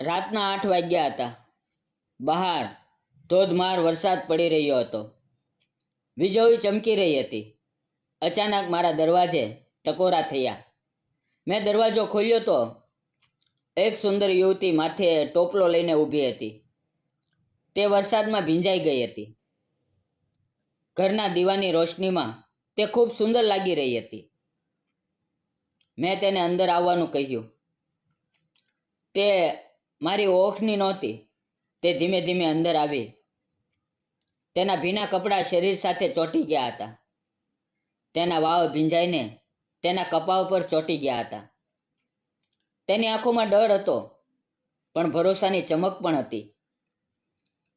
રાતના આઠ વાગ્યા હતા. બહાર ધોધમાર વરસાદ પડી રહ્યો હતો. વીજળી ચમકી રહી હતી. અચાનક મારા દરવાજે ટકોરા થયા. મેં દરવાજો ખોલ્યો તો એક સુંદર યુવતી માથે ટોપલો લઈને ઊભી હતી. તે વરસાદમાં ભીંજાઈ ગઈ હતી. ઘરના દીવાની રોશનીમાં તે ખૂબ સુંદર લાગી રહી હતી. મેં તેને અંદર આવવાનું કહ્યું. તે મારી ઓળખની નહોતી. તે ધીમે ધીમે અંદર આવી. તેના ભીના કપડાં શરીર સાથે ચોંટી ગયા હતા. તેના વાવ ભીંજાઈને તેના કપા ઉપર ચોંટી ગયા હતા. તેની આંખોમાં ડર હતો, પણ ભરોસાની ચમક પણ હતી.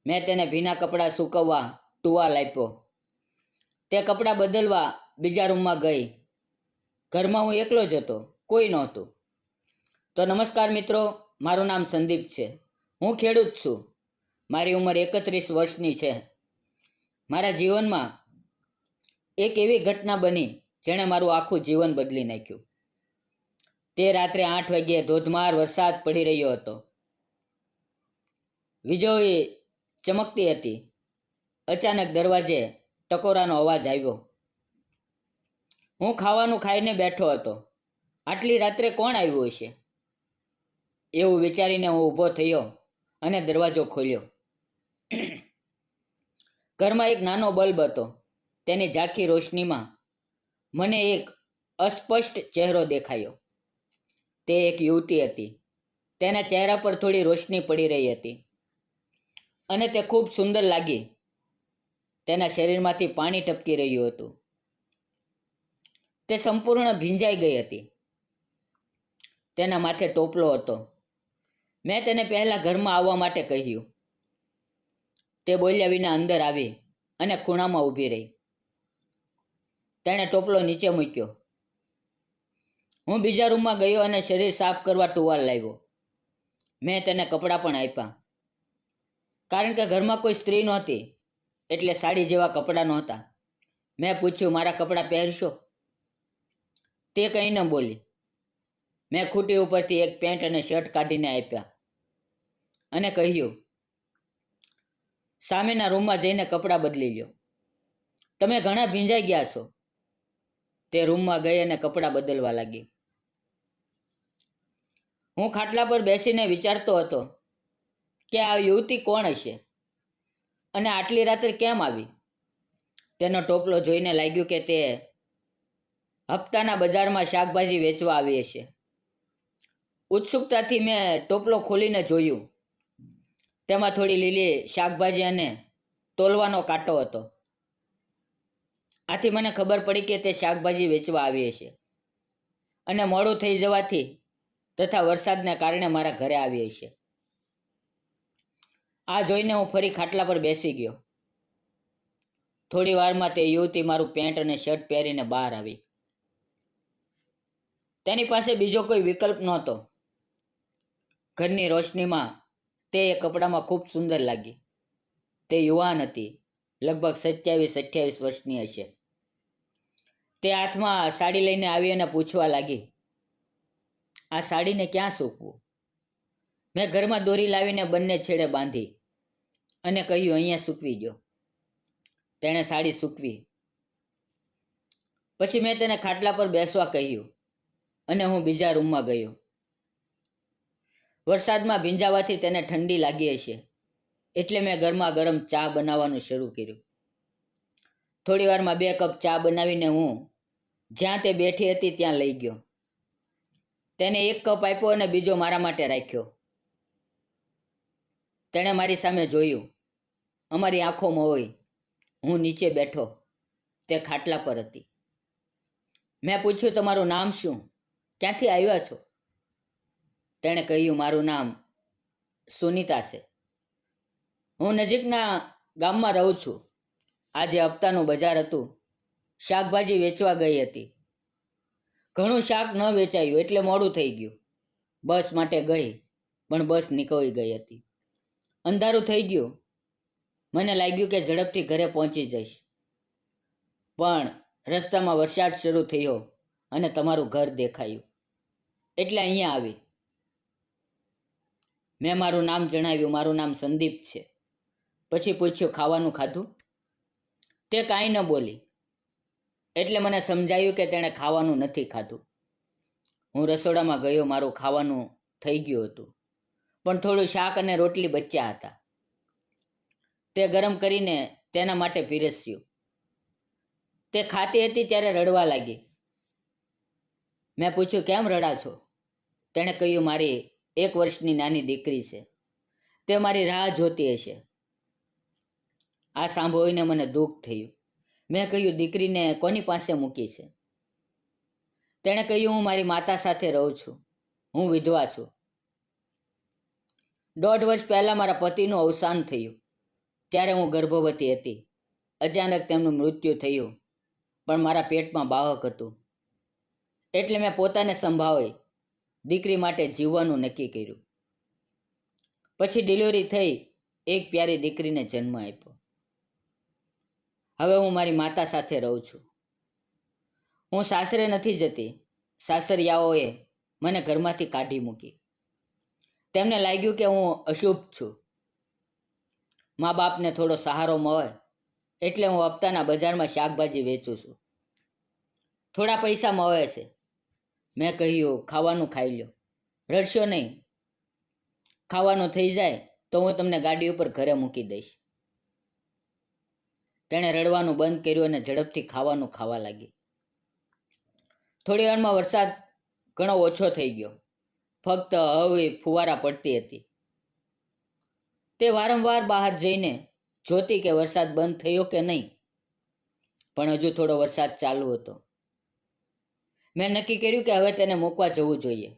મેં તેને ભીના કપડાં સૂકવવા ટુવાલ આપ્યો તે કપડાં બદલવા બીજા રૂમમાં ગઈ. ઘરમાં હું એકલો જ હતો, કોઈ નહોતું. તો નમસ્કાર મિત્રો મારું નામ સંદીપ છે. હું ખેડૂત છું. મારી ઉંમર એકત્રીસ વર્ષની છે. મારા જીવનમાં એક એવી ઘટના બની જેણે મારું આખું જીવન બદલી નાખ્યું. તે રાત્રે આઠ વાગ્યે ધોધમાર વરસાદ પડી રહ્યો હતો. વીજળી ચમકતી હતી. અચાનક દરવાજે ટકોરાનો અવાજ આવ્યો. હું ખાવાનું ખાઈને બેઠો હતો. આટલી રાત્રે કોણ આવ્યું હશે? એવું વિચારીને હું ઊભો થયો અને દરવાજો ખોલ્યો. ઘરમાં એક નાનો બલ્બ હતો. તેની ઝાંખી રોશનીમાં મને એક અસ્પષ્ટ ચહેરો દેખાયો. તે એક યુવતી હતી. તેના ચહેરા પર થોડી રોશની પડી રહી હતી અને તે ખૂબ સુંદર લાગી. તેના શરીરમાંથી પાણી ટપકી રહ્યું હતું. તે સંપૂર્ણ ભીંજાઈ ગઈ હતી. તેના માથે ટોપલો હતો. મેં તેને પહેલાં ઘરમાં આવવા માટે કહ્યું. તે બોલ્યા વિના અંદર આવી અને ખૂણામાં ઊભી રહી. તેણે ટોપલો નીચે મૂક્યો. હું બીજા રૂમમાં ગયો અને શરીર સાફ કરવા ટુવાલ લાવ્યો. મેં તેને કપડાં પણ આપ્યા. કારણ કે ઘરમાં કોઈ સ્ત્રી નહોતી, એટલે સાડી જેવા કપડાં નહોતા. મેં પૂછ્યું, મારા કપડાં પહેરશો? તે કંઈ ન બોલી. મેં ખૂટી ઉપરથી એક પેન્ટ અને શર્ટ કાઢીને આપ્યા. અને કહ્યું, સામેના રૂમમાં જઈને કપડાં બદલી લ્યો. તમે ઘણા ભીંજાઈ ગયા છો. તે રૂમમાં ગઈ અને કપડાં બદલવા લાગી. હું ખાટલા પર બેસીને વિચારતો હતો કે આ યુવતી કોણ હશે અને આટલી રાત્રે કેમ આવી? તેનો ટોપલો જોઈને લાગ્યું કે તે હપ્તાના બજારમાં શાકભાજી વેચવા આવી હશે. ઉત્સુકતાથી મેં ટોપલો ખોલીને જોયું. તેમાં થોડી લીલી શાકભાજી અને તોલવાનો કાંટો હતો. આથી મને ખબર પડી કે તે શાકભાજી વેચવા આવી હશે. અને મોડું થઈ જવાથી તથા વરસાદને કારણે મારા ઘરે આવી હશે. આ જોઈને હું ફરી ખાટલા પર બેસી ગયો. થોડી વારમાં તે યુવતી મારું પેન્ટ અને શર્ટ પહેરીને બહાર આવી. તેની પાસે બીજો કોઈ વિકલ્પ નહોતો. ઘરની રોશનીમાં તે એ કપડામાં ખૂબ સુંદર લાગી. તે યુવાન હતી, લગભગ સત્યાવીસ, અઠ્યાવીસ વર્ષની હશે. તે હાથમાં સાડી લઈને આવી અને પૂછવા લાગી, આ સાડીને ક્યાં સૂકવું? મેં ઘરમાં દોરી લાવીને બંને છેડે બાંધી અને કહ્યું, અહીંયા સૂકવી દો તેણે સાડી સૂકવી. પછી મેં તેને ખાટલા પર બેસવા કહ્યું અને હું બીજા રૂમમાં ગયો. વરસાદમાં ભીંજાવાથી તેને ઠંડી લાગી હશે. એટલે મેં ગરમા ગરમ ચા બનાવવાનું શરૂ કર્યું. થોડી વારમાં બે કપ ચા બનાવીને હું જ્યાં તે બેઠી હતી ત્યાં લઈ ગયો. તેને એક કપ આપ્યો અને બીજો મારા માટે રાખ્યો. તેણે મારી સામે જોયું. અમારી આંખોમાં હોય. હું નીચે બેઠો. તે ખાટલા પર હતી. મેં પૂછ્યું, તમારું નામ શું? ક્યાંથી આવ્યા છો? તેણે કહ્યું, મારું નામ સુનિતા છે. હું નજીકના ગામમાં રહું છું. આજે હપ્તાનું બજાર હતું. શાકભાજી વેચવા ગઈ હતી. ઘણું શાક ન વેચાયું એટલે મોડું થઈ ગયું. બસ માટે ગઈ, પણ બસ નીકળી ગઈ હતી. અંધારું થઈ ગયું. મને લાગ્યું કે ઝડપથી ઘરે પહોંચી જઈશ. પણ રસ્તામાં વરસાદ શરૂ થયો અને તમારું ઘર દેખાયું. એટલે અહીંયા આવી. મેં મારું નામ જણાવ્યું, મારું નામ સંદીપ છે. પછી પૂછ્યું, ખાવાનું ખાધું? તે કાંઈ ન બોલી. એટલે મને સમજાયું કે તેણે ખાવાનું નથી ખાધું. હું રસોડામાં ગયો, મારું ખાવાનું થઈ ગયું હતું. પણ થોડું શાક અને રોટલી બચ્યા હતા. તે ગરમ કરીને તેના માટે પીરસ્યું. તે ખાતી હતી ત્યારે રડવા લાગી. મેં પૂછ્યું, કેમ રડા છો તેણે કહ્યું, મારી એક વર્ષની નાની દીકરી છે. તે મારી રાહ જોતી હશે. આ સાંભળીને મને દુઃખ થયું. મેં કહ્યું, દીકરીને કોની પાસે મૂકી છે? તેણે કહ્યું, હું મારી માતા સાથે રહું છું. હું વિધવા છું. દોઢ વર્ષ પહેલાં મારા પતિનું અવસાન થયું. ત્યારે હું ગર્ભવતી હતી. અચાનક તેમનું મૃત્યુ થયું. પણ મારા પેટમાં બાળક હતું. એટલે મેં પોતાને સંભાળી દીકરી માટે જીવવાનું નક્કી કર્યું. પછી ડિલિવરી થઈ, એક પ્યારી દીકરીને જન્મ આપ્યો. હવે હું મારી માતા સાથે રહું છું. હું સાસરે નથી જતી. સાસરિયાઓએ મને ઘરમાંથી કાઢી મૂકી. તેમને લાગ્યું કે હું અશુભ છું. મા બાપને થોડો સહારો મળે, એટલે હું હપ્તાના બજારમાં શાકભાજી વેચું છું. થોડા પૈસા મળે છે. મેં કહ્યું, ખાવાનું ખાઈ લો રડશો નહીં. ખાવાનું થઈ જાય તો હું તમને ગાડી ઉપર ઘરે મૂકી દઈશ. તેણે રડવાનું બંધ કર્યું અને ઝડપથી ખાવાનું ખાવા લાગી. થોડી વારમાં વરસાદ ઘણો ઓછો થઈ ગયો. ફક્ત હવે ફુવારા પડતી હતી. તે વારંવાર બહાર જઈને જોતી કે વરસાદ બંધ થયો કે નહીં. પણ હજુ થોડો વરસાદ ચાલુ હતો. મેં નક્કી કર્યું કે હવે તેને મૂકવા જવું જોઈએ.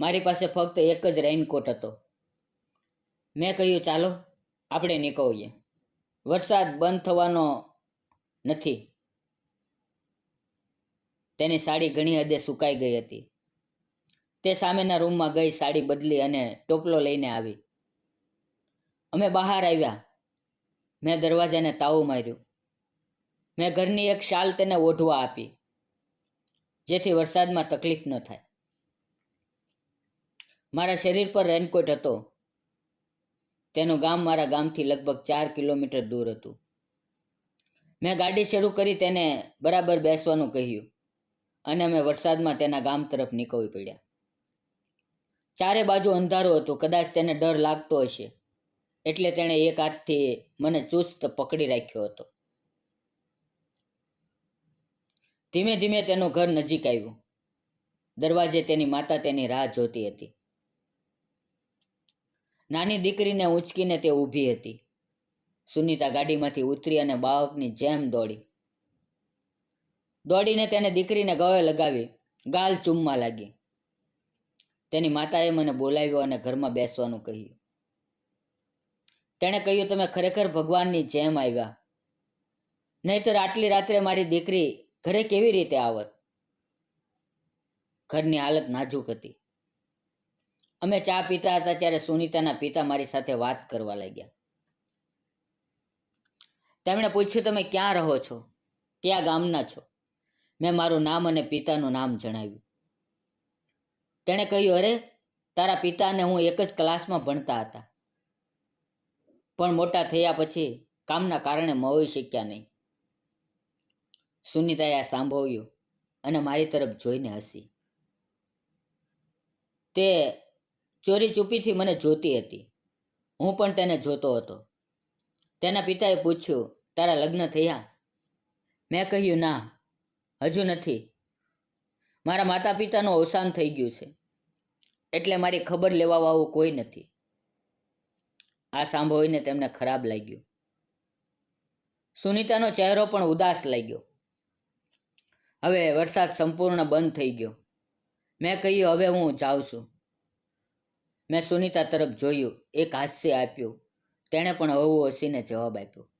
મારી પાસે ફક્ત એક જ રેઇનકોટ હતો. મેં કહ્યું, ચાલો, આપણે નીકળીએ. વરસાદ બંધ થવાનો નથી. તેની સાડી ઘણી હદે સુકાઈ ગઈ હતી. તે સામેના રૂમમાં ગઈ સાડી બદલી અને ટોપલો લઈને આવી. અમે બહાર આવ્યા. મેં દરવાજાને તાવું માર્યું. મેં ઘરની એક શાલ તેને ઓઢવા આપી. જેથી વરસાદમાં તકલીફ ન થાય. મારા શરીર પર રેનકોટ હતો. તેનું ગામ મારા ગામથી લગભગ ચાર કિલોમીટર દૂર હતું. મેં ગાડી શરૂ કરી તેને બરાબર બેસવાનું કહ્યું અને અમે વરસાદમાં તેના ગામ તરફ નીકળવી પડ્યા. ચારે બાજુ અંધારું હતું. કદાચ તેને ડર લાગતો હશે. એટલે તેણે એક હાથથી મને ચુસ્ત પકડી રાખ્યો હતો. ધીમે ધીમે તેનું ઘર નજીક આવ્યું. દરવાજે તેની માતા તેની રાહ જોતી હતી. નાની દીકરીને ઊંચકીને તે ઊભી હતી. સુનિતા ગાડીમાંથી ઉતરી અને બાળકની જેમ દોડી. દોડીને તેને દીકરીને ગળે લગાવી, ગાલ ચૂમવા લાગી. તેની માતાએ મને બોલાવ્યો અને ઘરમાં બેસવાનું કહ્યું. તેણે કહ્યું, તમે ખરેખર ભગવાનની જેમ આવ્યા. નહીતર આટલી રાત્રે મારી દીકરી ઘરે કેવી રીતે આવત? ઘરની હાલત નાજુક હતી. અમે ચા પીતા હતા ત્યારે સુનીતાના પિતા મારી સાથે વાત કરવા લાગ્યા. તેમણે પૂછ્યું, તમે ક્યાં રહો છો? કયા ગામના છો? મેં મારું નામ અને પિતાનું નામ જણાવ્યું. તેણે કહ્યું, અરે, તારા પિતા અને હું એક જ ક્લાસમાં ભણતા હતા. પણ મોટા થયા પછી કામના કારણે મળી શક્યા નહીં. સુનીતાએ આ સાંભળ્યું અને મારી તરફ જોઈને હસી. તે ચોરી ચૂપીથી મને જોતી હતી. હું પણ તેને જોતો હતો. તેના પિતાએ પૂછ્યું, તારા લગ્ન થયા? મેં કહ્યું, ના, હજુ નથી. મારા માતા પિતાનું અવસાન થઈ ગયું છે. એટલે મારી ખબર લેવા વાળું કોઈ નથી. આ સાંભળીને તેમને ખરાબ લાગ્યું. સુનીતાનો ચહેરો પણ ઉદાસ લાગ્યો. હવે વરસાદ સંપૂર્ણ બંધ થઈ ગયો. મેં કહ્યું, હવે હું જાઉં છું. મેં સુનીતા તરફ જોયું, એક હાસ્ય આપ્યું. તેણે પણ હવું હસીને જવાબ આપ્યો.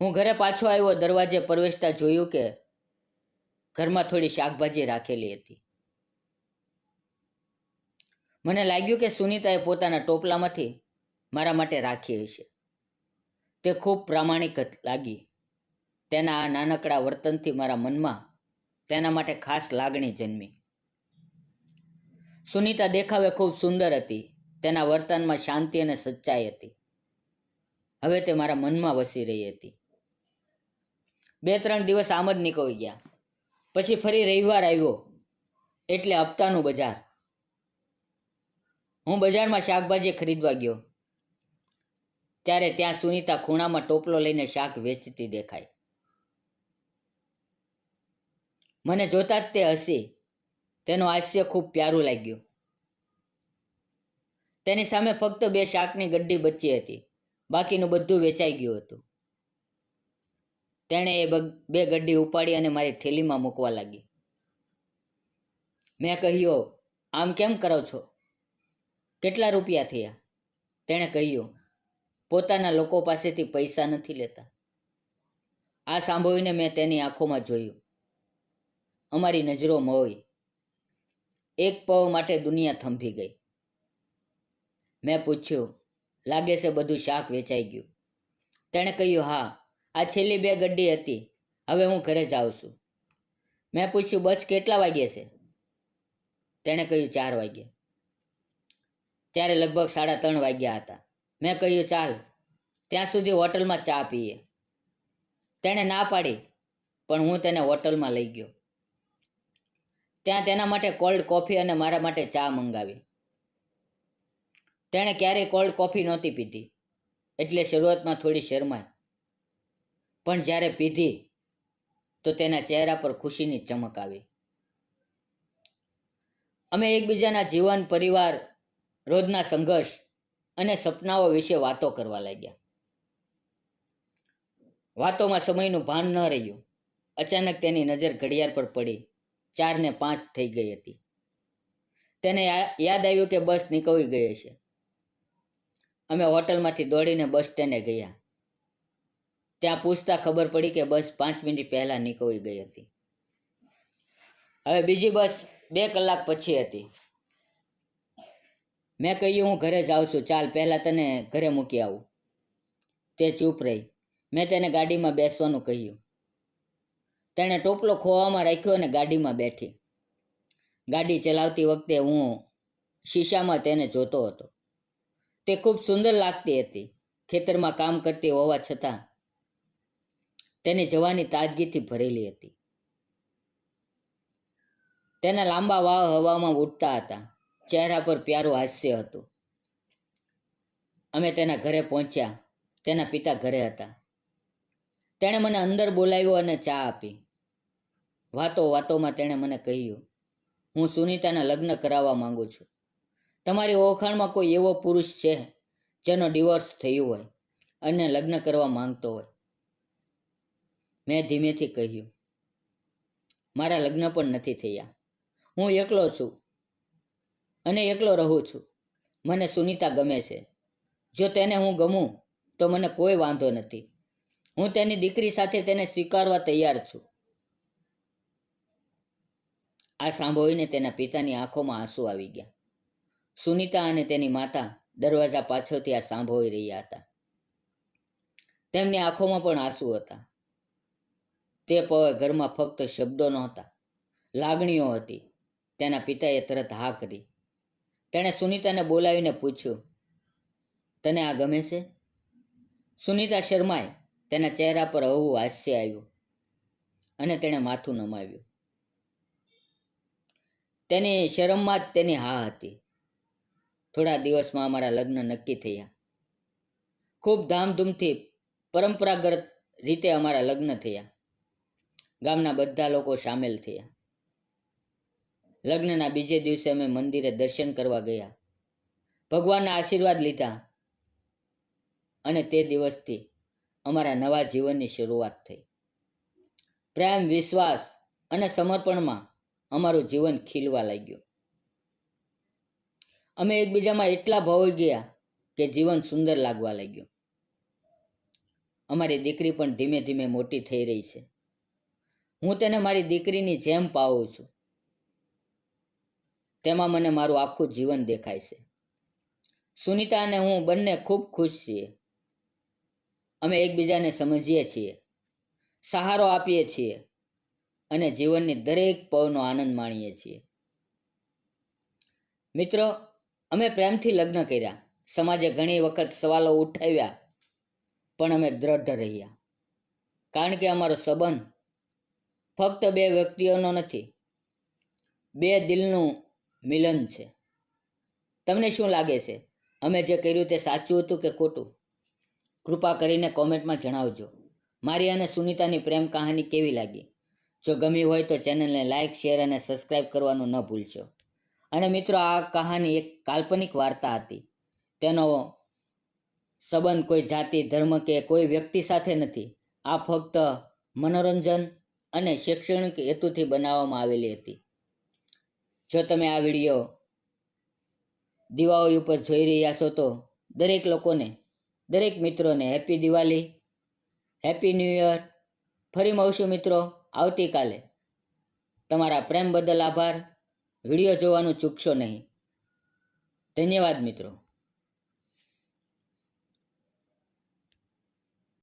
હું ઘરે પાછો આવ્યો, દરવાજે પ્રવેશતા જોયું કે ઘરમાં થોડી શાકભાજી રાખેલી હતી. મને લાગ્યું કે સુનીતાએ પોતાના ટોપલામાંથી મારા માટે રાખી હશે. તે ખૂબ પ્રામાણિક લાગી. તેના આ નાનકડા વર્તનથી મારા મનમાં તેના માટે ખાસ લાગણી જન્મી. સુનીતા દેખાવે ખૂબ સુંદર હતી. તેના વર્તનમાં શાંતિ અને સચ્ચાઈ હતી. હવે તે મારા મનમાં વસી રહી હતી. બે ત્રણ દિવસ આમ જ નીકળી ગયા. પછી ફરી રવિવાર આવ્યો. એટલે હપ્તાનું બજાર. હું બજારમાં શાકભાજી ખરીદવા ગયો. ત્યારે ત્યાં સુનિતા ખૂણામાં ટોપલો લઈને શાક વેચતી દેખાય મને જોતા જ તે હસી તેનું હાસ્ય ખૂબ પ્યારું લાગ્યું. તેની સામે ફક્ત બે શાકની ગડ્ડી બચી હતી. બાકીનું બધું વેચાઈ ગયું હતું. તેણે એ બે ગડ્ડી ઉપાડી અને મારી થેલીમાં મૂકવા લાગી. મેં કહ્યું, આમ કેમ કરો છો? કેટલા રૂપિયા થયા? તેણે કહ્યું, પોતાના લોકો પાસેથી પૈસા નથી લેતા. આ સાંભળીને મેં તેની આંખોમાં જોયું. અમારી નજરો હોય. એક પવ માટે દુનિયા થંભી ગઈ. મેં પૂછ્યું, લાગે છે બધું શાક વેચાઈ ગયું? તેણે કહ્યું, હા, આ છેલ્લી બે ગડ્ડી હતી. હવે હું ઘરે જાઉં છું. મેં પૂછ્યું, બસ કેટલા વાગ્યે છે? તેણે કહ્યું, ચાર વાગ્યે. ત્યારે લગભગ સાડા ત્રણ વાગ્યા હતા. મેં કહ્યું, ચાલ, ત્યાં સુધી હોટલમાં ચા પીએ. તેણે ના પાડી, પણ હું તેને હોટલમાં લઈ ગયો. ત્યાં તેના માટે કોલ્ડ કોફી અને મારા માટે ચા મંગાવી. તેણે ક્યારેય કોલ્ડ કોફી નહોતી પીધી. એટલે શરૂઆતમાં થોડી શરમાય પણ જ્યારે પીધી, તો તેના ચહેરા પર ખુશીની ચમક આવી. અમે એકબીજાના જીવન, પરિવાર, રોજના સંઘર્ષ અને સપનાઓ વિશે વાતો કરવા લાગ્યા. વાતોમાં સમયનું ભાન ન રહ્યું. અચાનક તેની નજર ઘડિયાળ પર પડી. ચાર ને પાંચ થઈ ગઈ હતી. તેને યાદ આવ્યું કે બસ નીકળી ગઈ હશે. અમે હોટલમાંથી દોડીને બસ સ્ટેન્ડે ગયા. ત્યાં પૂછતા ખબર પડી કે બસ પાંચ મિનિટ પહેલાં નીકળી ગઈ હતી. હવે બીજી બસ બે કલાક પછી હતી. મેં કહ્યું, હું ઘરે જાઉં છું. ચાલ, પહેલાં તને ઘરે મૂકી આવું. તે ચૂપ રહી. મેં તેને ગાડીમાં બેસવાનું કહ્યું. તેણે ટોપલો ખોવામાં રાખ્યો અને ગાડીમાં બેઠી. ગાડી ચલાવતી વખતે હું શીશામાં તેને જોતો હતો. તે ખૂબ સુંદર લાગતી હતી, ખેતરમાં કામ કરતી હોવા છતાં તેની જવાની તાજગીથી ભરેલી હતી. તેના લાંબા વાવ હવામાં ઉડતા હતા, ચહેરા પર પ્યારું હાસ્ય હતું. અમે તેના ઘરે પહોંચ્યા, તેના પિતા ઘરે હતા. તેણે મને અંદર બોલાવ્યો અને ચા આપી. વાતો વાતોમાં તેણે મને કહ્યું, હું સુનીતાના લગ્ન કરાવવા માંગુ છું. તમારી ઓળખાણમાં કોઈ એવો પુરુષ છે જેનો ડિવોર્સ થયું હોય અને લગ્ન કરવા માંગતો હોય? મેં ધીમેથી કહ્યું, મારા લગ્ન પણ નથી થયા. હું એકલો છું અને એકલો રહું છું. મને સુનીતા ગમે છે. જો તેને હું ગમું, તો મને કોઈ વાંધો નથી. હું તેની દીકરી સાથે તેને સ્વીકારવા તૈયાર છું. આ સાંભળીને તેના પિતાની આંખોમાં આંસુ આવી ગયા. સુનીતા અને તેની માતા દરવાજા પાછળથી આ સાંભળી રહ્યા હતા. તેમની આંખોમાં પણ આંસુ હતા. તે પવે ઘરમાં ફક્ત શબ્દો નહોતા, લાગણીઓ હતી. તેના પિતાએ તરત હા કરી. તેણે સુનિતાને બોલાવીને પૂછ્યું, તને આ ગમે છે? સુનિતા શર્માએ તેના ચહેરા પર હવું હાસ્ય આવ્યું અને તેણે માથું નમાવ્યું. તેની શરમમાં જ તેની હા હતી. થોડા દિવસમાં અમારા લગ્ન નક્કી થયા. ખૂબ ધામધૂમથી પરંપરાગત રીતે અમારા લગ્ન થયા. ગામના બધા લોકો સામેલ થયા. લગ્નના બીજે દિવસે અમે મંદિરે દર્શન કરવા ગયા. ભગવાનના આશીર્વાદ લીધા. અને તે દિવસથી અમારા નવા જીવનની શરૂઆત થઈ. પ્રેમ, વિશ્વાસ અને સમર્પણમાં અમારું જીવન ખીલવા લાગ્યું. અમે એકબીજામાં એટલા ભાવી ગયા કે જીવન સુંદર લાગવા લાગ્યું. અમારી દીકરી પણ ધીમે ધીમે મોટી થઈ રહી છે. હું તેને મારી દીકરીની જેમ પાવું છું. તેમાં મને મારું આખું જીવન દેખાય છે. સુનિતા અને હું બંને ખૂબ ખુશ છીએ. અમે એકબીજાને સમજીએ છીએ. સહારો આપીએ છીએ. અને જીવનની દરેક પવનો આનંદ માણીએ છીએ. મિત્રો, અમે પ્રેમથી લગ્ન કર્યા. સમાજે ઘણી વખત સવાલો ઉઠાવ્યા, પણ અમે દ્રઢ રહ્યા. કારણ કે અમારો સંબંધ ફક્ત બે વ્યક્તિઓનો નથી, બે દિલનું મિલન છે. તમને શું લાગે છે? અમે જે કર્યું તે સાચું હતું કે ખોટું? કૃપા કરીને કોમેન્ટમાં જણાવજો. મારી અને સુનિતાની પ્રેમ કહાની કેવી લાગી? જો ગમી હોય તો ચેનલને લાઇક શેર અને સબસ્ક્રાઇબ કરવાનું ન ભૂલશો. અને મિત્રો, આ કહાની એક કાલ્પનિક વાર્તા હતી. તેનો સંબંધ કોઈ જાતિ, ધર્મ કે કોઈ વ્યક્તિ સાથે નથી. આ ફક્ત મનોરંજન અને શૈક્ષણિક હેતુથી બનાવવામાં આવેલી હતી. જો તમે આ વીડિયો દિવાળી ઉપર જોઈ રહ્યા છો, તો દરેક લોકોને, દરેક મિત્રોને happy Diwali happy new year ફરી મળશું મિત્રો. આવતીકાલે. તમારા પ્રેમ બદલ આભાર. વીડિયો જોવાનું ચૂકશો નહીં. ધન્યવાદ મિત્રો.